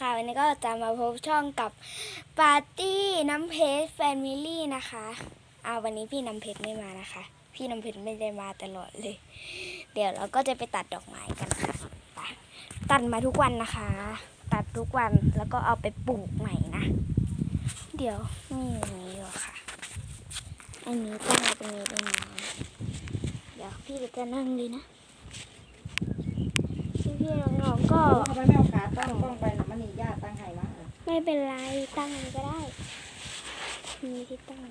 ค่ะ วันนี้ก็จะมาพบช่องกับปาร์ตี้น้ำเพชรแฟมิลี่นะคะเอาวันนี้พี่น้ำเพชรไม่มานะคะ พี่น้ำเพชรไม่ได้มาตลอดเลย เดี๋ยวเราก็จะไปตัดดอกไม้กันค่ะไปตัดมาทุกวันนะคะ ตัดทุกวันแล้วก็เอาไปปลูกใหม่นะ เดี๋ยวนี่อย่างนี้เหรอค่ะ อันนี้ตั้งตรงนี้ด้วยนะเดี๋ยวพี่จะนั่งเลยนะพี่ๆน้องๆก็ เอาไปไม่เอาขาตั้งต้องไป ไม่เป็นไรตั้งมันก็ได้ มีที่ตั้ง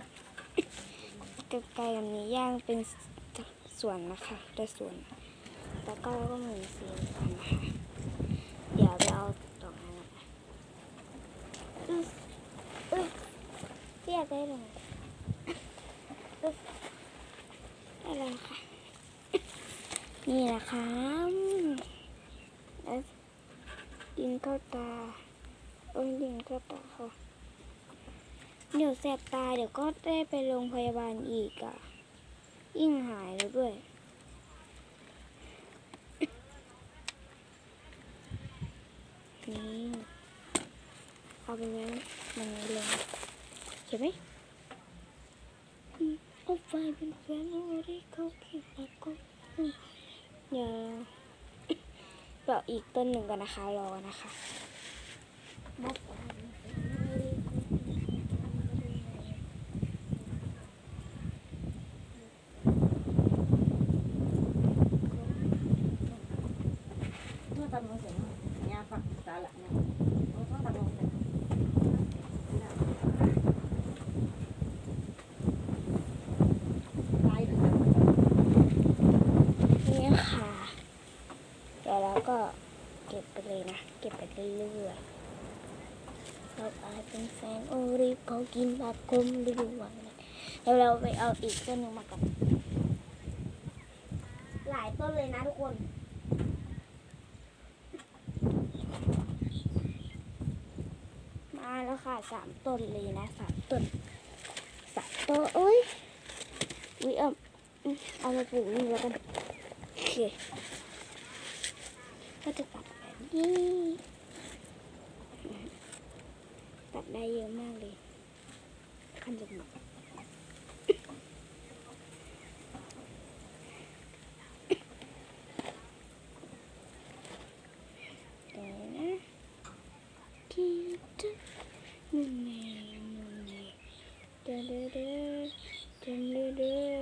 ไกลๆกับนี้ย่างเป็นส่วนนะคะแต่ส่วนแล้วก็เราก็มีสีกันนะคะเดี๋ยวไปเอาตรงนั้นนะคะอึ๊บอึ๊บเรียกได้เลยอึ๊บได้แล้วค่ะ นี่แหละค่ะแล้วดินข้าวตา โอ้ยดินเข้าตาค่ะ เดี๋ยวแสบตาเดี๋ยวก็ได้ไปโรงพยาบาลอีกอะ ยิ่งหายแล้วด้วยนี่เอาไปไว้มันเลยเห็นไหมอืมเอาไฟเป็นแฟนเอาไว้ที่เขาเก็บแล้วก็อืมเดี๋ยวราอีกต้นหนึ่งกันนะคะ รอนะคะ ก็เมื่อตำรวจเสร็จญาฝักตาละเนี่ยเมื่อตำรวจเสร็จตายเลยนี่ค่ะเดี๋ยวเราก็เก็บไปเลยนะ เก็บไปเรื่อยๆ เราอาจเป็นแฟนโอริเขากินแบบกลมฤดูวันเลยเดี๋ยวเราไปเอาอีกต้นหนึงมากันหลายต้นเลยนะทุกคนมาแล้วค่ะสามต้นเลยนะสามต้นสามต้นโอ้ยวิเอาเอามาปลูกนี่แล้วกันโอเคก็จะตัดแบบนี้ตัด ได้เยอะมากเลยขั้นจมูกเดี๋ยวนะที่จะนู่นนี่นู่นนี่เด้อเด้อเด้อเด้อเด้อเด้อ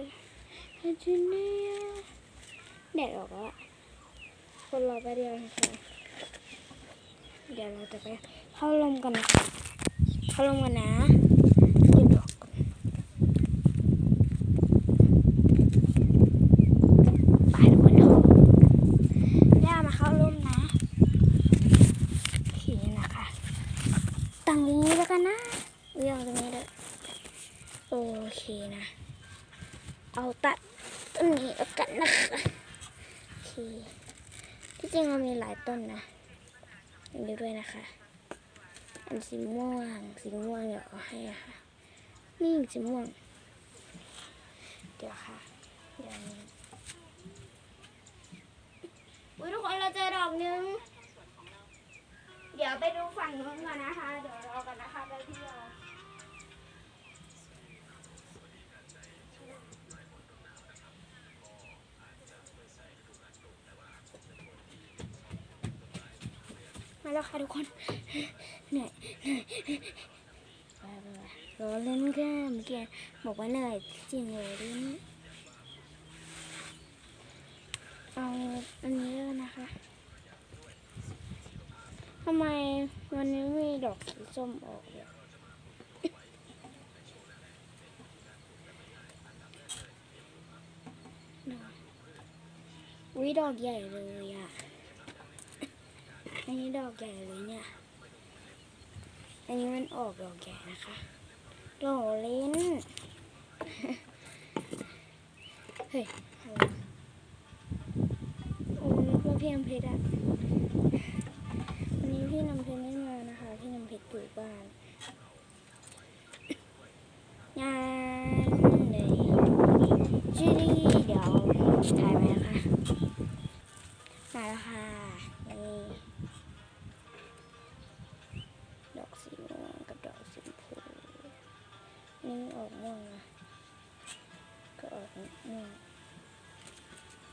อาจุเนียแดดออกแล้วคนรอไปเดียวนะคะเดี๋ยวเราจะไปเข้าลมกันนะคะ เข้าลมกันนะเก็บดอกก่อนไปทุกคนเถย่ามาเข้าร่มนะโอเคนะคะตั้งอย่างนี้แล้วกันนะเรื่องตรงนี้เลยโอเคนะ เอาตัดต้นนี้แล้วกันนะคะโอเคที่จริงเรามีหลายต้นนะอย่างนี้ด้วยนะคะ อันสีม่วง สีม่วงเดี๋ยวเอาให้ค่ะ นี่สีม่วง เดี๋ยวค่ะ เดี๋ยวนี้อุ้ยทุกคนเราเจอดอกนึง เดี๋ยวไปดูฝั่งนู้นก่อนนะคะ เดี๋ยวรอกันนะคะไปที่ มาแล้วค่ะทุกคนเหนื่อยเหนื่อยรอเล่นแค่เมื่อกี้บอกว่าเหนื่อยจริงเลยดินเอาอันนี้เลยนะคะทำไมวันนี้มีดอกสีส้มออกเลยดอกวิดอกใหญ่เลย อันนี้ดอกใหญ่เลยเนี่ย อันนี้มันออกดอกใหญ่นะคะดอกลิ้น เฮ้ยโอ้นึกว่าพี่น้ำเพชรอะ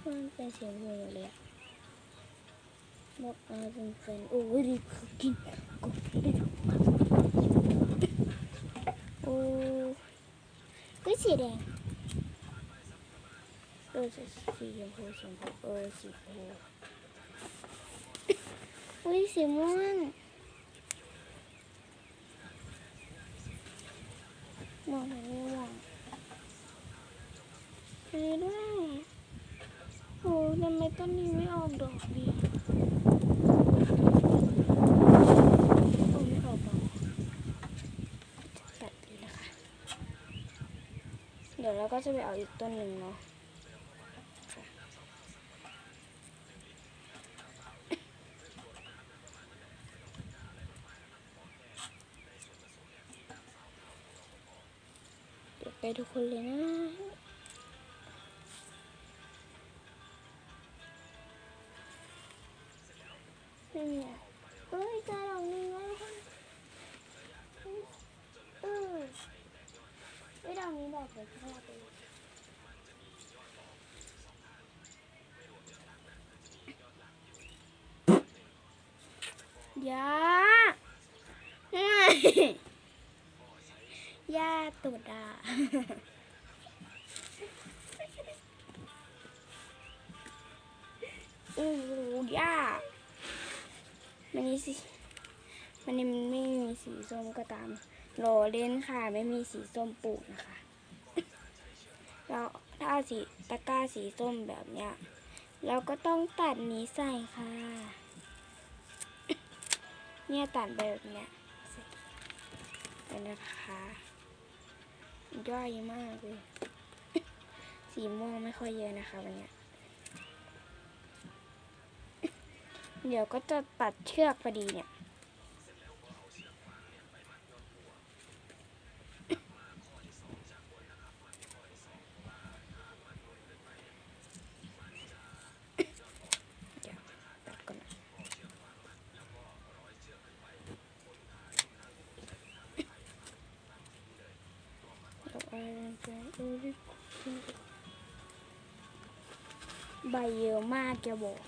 มันเป็นเสียงหัวหมดเลยอะหมดเออเป็นเป็นโอ้ยรีบกินกบได้ดูโอ้ก็สีแดงเออสีสีชมพูสีชมพูเออสีชมพูอุ้ยสีม่วงม่วงแบบนี้ม่วงอันนี้ด้วยโอ้ทำไม ต้นนี้ไม่ออกดอกดีโอ้ไม่ออกดอกตัดดีนะคะเดี๋ยวเราก็จะไปเอาอีกต้นหนึ่งเนาะเดี๋ยวไปทุกคนเลยนะ ยายาตุดอะอู้ยามันนี่สิมันนี่มันไม่มีสีส้มก็ตามโรเล่นค่ะ ไม่มีสีส้มปลูกนะคะแล้วถ้าสีตะกร้าสีส้มแบบเนี้ยเราก็ต้องตัดนี้ใส่ค่ะ เนี่ยตัดไปแบบเนี้ยเป็นนะคะย่อยมากเลย สีม่วงไม่ค่อยเยอะนะคะวันเนี้ยเดี๋ยวก็จะตัดเชือกพอดีเนี่ย เดี๋ยวตัดก่อนนะดอกอะไรกันเออ ใบเยอะมากแกบอก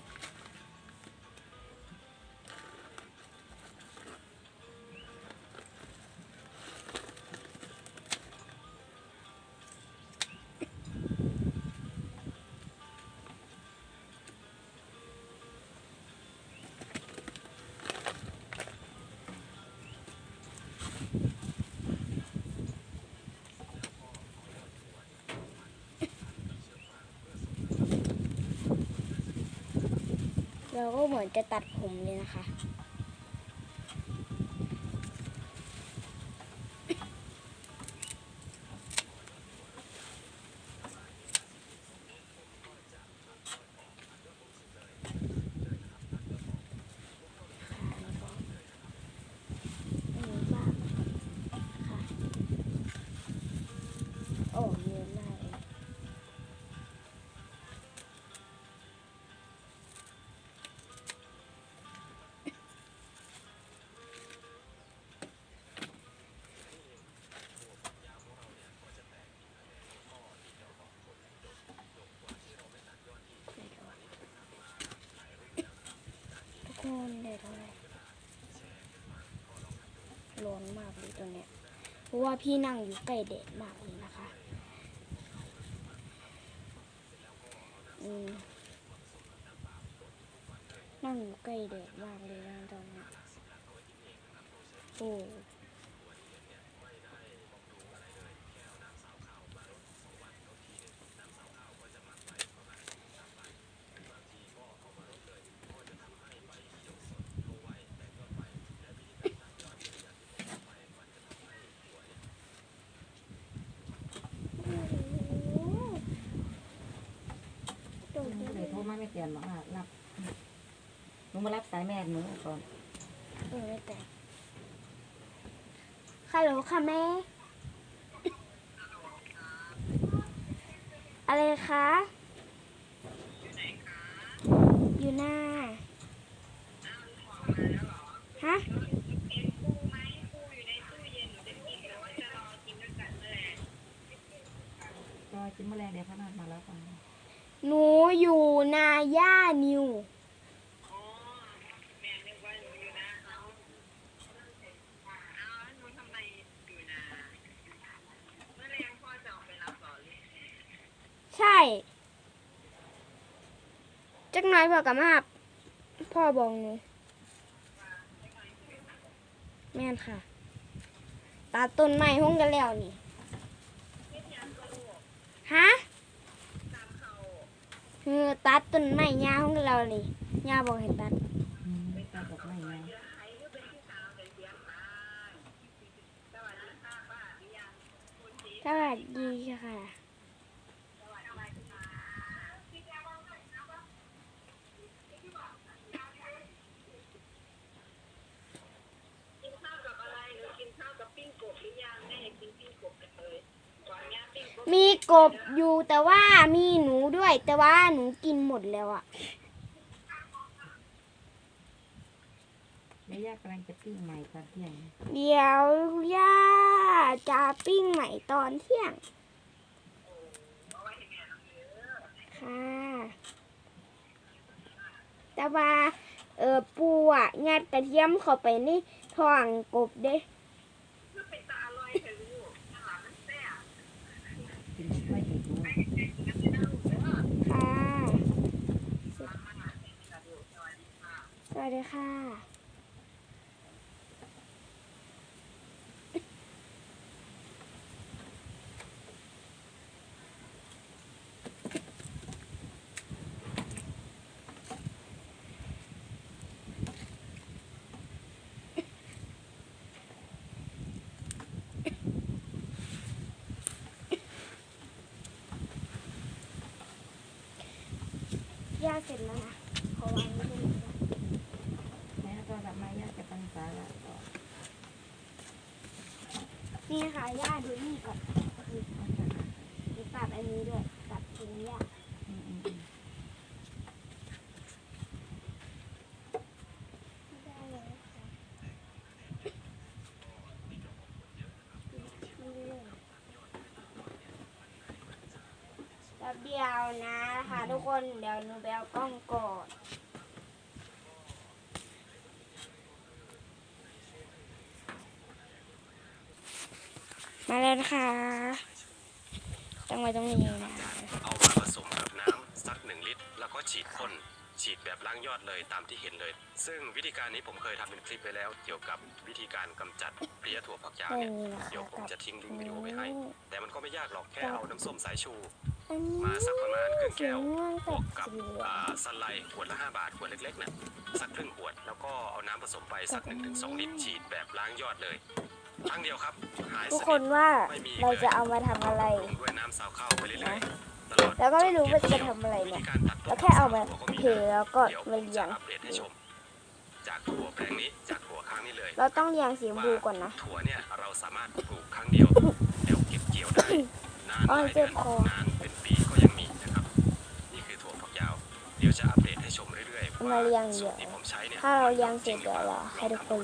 เราก็เหมือนจะตัดผมเลยนะคะค่ะ ทุกคนเลยทำไมร้อนมากเลยตัวเนี้ย เพราะว่าพี่นั่งอยู่ใกล้แดดมากเลยนะคะ อืม นั่งอยู่ใกล้แดดมากเลยนะตอนนี้โอ้โหโดด หนู เยอะ เลเลยยโทรมาไม่เตียนบอกว่ารับหนูมารับสายแม่หนูก่อนเออไม่แต่ฮัลโหลค่ะแม่ อะไรคะ อยู่หน้า ฮะ รอจิ้มแมลงเดี๋ยวเขานัดมาแล้วกัน หนูอยู่นาย่านิว ใช่ จักหน้อยพอกับมาบพ่อบอกหนูแม่นค่ะตัดต้นไม้ห้องกันแล้วนี่ ฮะ คือตัดต้นไม้ยาของเราเลยยาบอกให้ตัดอืมตาดอกไม้งามสวัสดีค่ะ กบอยู่แต่ว่ามีหนูด้วย แต่ว่าหนูกินหมดแล้วอะแม่ย่ากำลังจะปิ้งใหม่ตอนเที่ยงเดี๋ยวย่าจะปิ้งใหม่ตอนเที่ยง ค่ะแต่ว่าเออปูอะงัดกระเทียมเข้าไปในท้องกบเด้ กินไม่ดีดู ค่ะ สวัสดีค่ะ เสร็จแล้วนะขอวางไว้ตรงนี้ก่อนแม่ตอนรับมาย่าจะปันสาละต่อนี่ค่ะย่าดูนี่ก่อนคือตัดอันนี้ด้วยตัดทิ้งย่าอืมอืมอืมได้เลยค่ะแป๊บเดียวนะคะ ทุกคนเดี๋ยวหนูไปเอากล้องก่อนมาแล้วนะคะตั้งไว้ตรงนี้นะเอามาผสมกับน้ำสักหนึ่งลิตร แล้วก็ฉีดพ่นฉีดแบบล้างยอดเลยตามที่เห็นเลย ซึ่งวิธีการนี้ผมเคยทำเป็นคลิปไปแล้ว เกี่ยวกับวิธีการกำจัดเพลี้ยถั่วฝักยาวตรงเนี่ยนี้นะคะเดี๋ยวผมจะทิ้งลิงก์วิดีโอไว้ให้อืมแต่มันก็ไม่ยากหรอกแค่เอาน้ำส้มสายชู อันนี้มาสักประมาณครึ่งสีแก้วม่วงบกัวบกกับสีเหลืองอ่าสไลด์ขวดละ 5 บาท ขวดเล็กๆเนี่ยสักครึ่งขวด แล้วก็เอาน้ำผสมไปสัก1-2ลิตรฉีดแบบล้างยอดเลยครั้งเดียวครับหายทุกสคนินทว่าไม่มีเราจะเอามาทำอะไรบำรุงด้วยน้ำสาวข้าวไปเรื่อยๆตลอดแล้วก็ไม่รู้ว่าจะจนเก็บทำอะไรวิเนี่ยธีการตัดแล้วแค่เอามาเทแล้วก็เดี๋ยวผมาเรียงจะอัปเดตให้ชม จากถั่วแปลงนี้จากถั่วครั้งนี้เลยเราต้องเรียงสีชมพูก่อนนะ ถั่วเนี่ยเราสามารถปลูกครั้งเดียว เดี๋ยวเก็บเกี่ยวได้นานหอ้อยลายเจ็เดือบนคอ นานเป็นปีก็ยังมีนะครับ นี่คือถั่วฝักยาว เดี๋ยวจะอัปเดตให้ชมเรื่อยๆมาว่าเรียงสูเดี๋ยตรที่วผมใช้เนี่ยถ้าเราเรียงเสร็จเดี๋ยวเราให้ทุกคน